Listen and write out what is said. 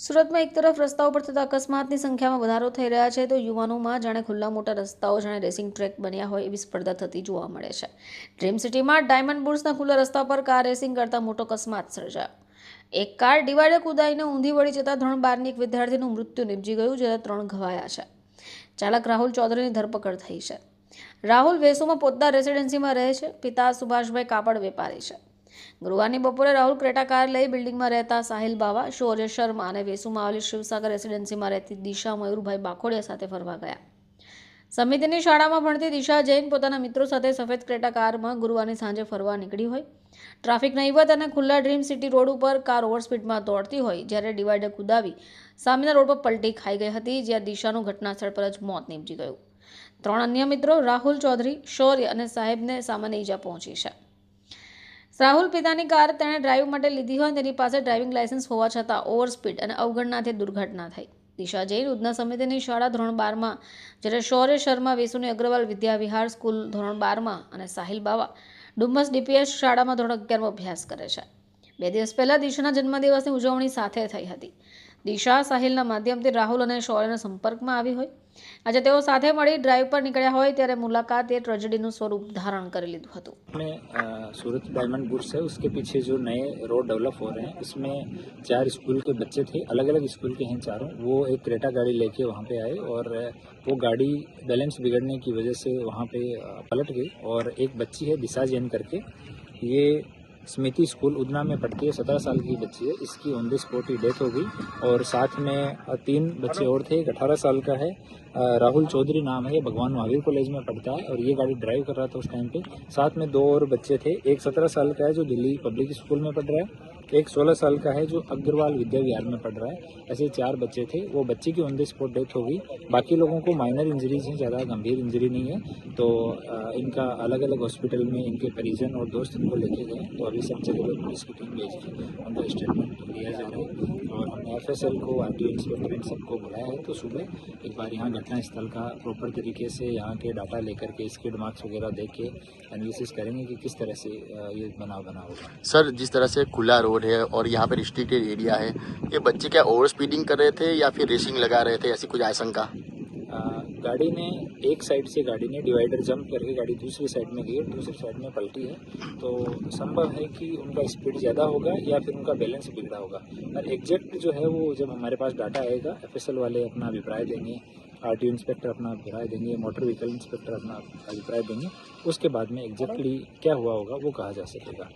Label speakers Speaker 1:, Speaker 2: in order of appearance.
Speaker 1: સુરતમાં એક તરફ રસ્તાઓ પર થતા અકસ્માતની સંખ્યામાં વધારો થઈ રહ્યા છે, તો યુવાનોમાં જાણે ખુલ્લા મોટા રસ્તાઓ જાણે રેસિંગ ટ્રેક બન્યા હોય એવી સ્પર્ધા થતી જોવા મળે છે. ડ્રીમ સિટીમાં ડાયમંડ બુર્સના ખુલ્લા રસ્તા પર કાર રેસિંગ કરતા મોટો અકસ્માત સર્જાયો. એક કાર ડિવાઈડર કુદાઈને ઊંધી વળી જતા ધોરણ બારની એક વિદ્યાર્થીનું મૃત્યુ નિપજી ગયું જ્યારે ત્રણ ઘવાયા છે. ચાલક રાહુલ ચૌધરીની ધરપકડ થઈ છે. રાહુલ વેસુમાં પોતદાર રેસિડેન્સીમાં રહે છે. પિતા સુભાષભાઈ કાપડ વેપારી છે. ગુરુવારની બપોરે રાહુલ ક્રેટા કાર લઈ બિલ્ડિંગમાં રહેતા સાહિલ બાવા, શૌર્ય શર્મા અને વેસુમાં આવેલી શિવસાગર રેસિડેન્સીમાં રહેતી દિશા મયુરભાઈ બાખોડિયા સાથે ફરવા ગયા. સમિતિની શાળામાં ભણતી દિશા જૈન પોતાના મિત્રો સાથે સફેદ ક્રેટા કારમાં ગુરુવારની સાંજે ફરવા નીકળી હોય. ટ્રાફિક નહીવત અને ખુલ્લા ડ્રીમ સિટી રોડ ઉપર કાર ઓવરસ્પીડમાં દોડતી હોય, જ્યારે ડિવાઈડર કુદાવી સામેના રોડ પર પલટી ખાઈ ગઈ હતી, જ્યાં દિશાનું ઘટનાસ્થળ પર જ મોત નીપજી ગયું. ત્રણ અન્ય મિત્રો, રાહુલ ચૌધરી, શૌર્ય અને સાહેબને સામાન્ય ઈજા પહોંચી છે. રાહુલ પિતાની કાર તેણે ડ્રાઈવ માટે લીધી હોય તેની પાસે ડ્રાઇવિંગ લાયસન્સ હોવા છતાં ઓવરસ્પીડ અને અવગણનાથી દુર્ઘટના થઈ. દિશા જૈન ઉધના સમિતિની શાળા ધોરણ બારમાં, જ્યારે શૌર્ય શર્મા વેસુની અગ્રવાલ વિદ્યા વિહાર સ્કૂલ ધોરણ બારમાં અને સાહિલ બાવા ડુમ્મસ ડીપીએસ શાળામાં ધોરણ અગિયારમાં અભ્યાસ કરે છે. બે દિવસ પહેલાં દિશાના જન્મદિવસની ઉજવણી સાથે થઈ હતી. દિશા સાહિલના માધ્યમથી રાહુલ અને શૌર્યના સંપર્કમાં આવી હોય આજે તેઓ સાથે મળી ડ્રાઈવ પર નીકળ્યા હોય ત્યારે મુલાકાતે ટ્રેજડીનું સ્વરૂપ ધારણ કરી લીધું હતું
Speaker 2: में अ, सूरत डायमंड बुर्स है उसके पीछे जो नए रोड डेवलप हो रहे हैं इसमें चार स्कूल के बच्चे थे अलग अलग स्कूल के हैं चारों वो एक क्रेटा गाड़ी लेके वहाँ पे आए और अ, वो गाड़ी बैलेंस बिगड़ने की वजह से वहाँ पे अ, पलट गई और एक बच्ची है दिशा जैन करके ये स्मृति स्कूल उदना में पढ़ती है, सत्रह साल की बच्ची है। इसकी ऑन द स्पॉट ही डेथ हो गई और साथ में तीन बच्चे और थे, एक अठारह साल का है। राहुल चौधरी नाम है भगवान महावीर कॉलेज में पढ़ता है और ये गाड़ी ड्राइव कर रहा था उस टाइम पे। साथ में दो और बच्चे थे, एक सत्रह साल का है, जो दिल्ली पब्लिक स्कूल में पढ़ रहा है। एक सोलह साल का है जो अग्रवाल विद्या विहार में पढ़ रहा है। ऐसे चार बच्चे थे। वो बच्चे की ऑन द स्पॉट डेथ हो गई। बाकी लोगों को माइनर इंजरीज हैं, ज़्यादा गंभीर इंजरी नहीं है। तो इनका अलग अलग हॉस्पिटल में इनके परिजन और दोस्त इनको लेके गए तो अभी सब जगह पुलिस की टीम भेज के उनका स्टेटमेंट लिया जा रहा है। और हमने एफ़ एस एल को आर टी इंस्पेक्टर सबको बुलाया है। तो सुबह एक बार यहाँ घटना स्थल का प्रॉपर तरीके से यहाँ के डाटा लेकर के स्किड मार्क्स वगैरह देख के एनालिसिस करेंगे कि किस तरह से ये बनाव बना होगा।
Speaker 3: सर, जिस तरह से खुला रोड है और यहाँ पे रिस्ट्रिक्टेड एरिया है। ये बच्चे क्या ओवर स्पीडिंग कर रहे थे या फिर रेसिंग लगा रहे थे? ऐसी कुछ आशंका?
Speaker 2: गाड़ी ने एक साइड से गाड़ी ने डिवाइडर जंप करके गाड़ी दूसरी साइड में गई दूसरी साइड में पलटी है। तो संभव है कि उनका स्पीड ज़्यादा होगा या फिर उनका बैलेंस बिगड़ा होगा। और एग्जैक्ट जो है वो जब हमारे पास डाटा आएगा एफ़ वाले अपना अभिप्राय देंगे आर इंस्पेक्टर अपना अभिप्राय देंगे मोटर व्हीकल इंस्पेक्टर अपना अभिप्राय देंगे, उसके बाद में एग्जैक्टली क्या हुआ होगा वो कहा जा सकेगा।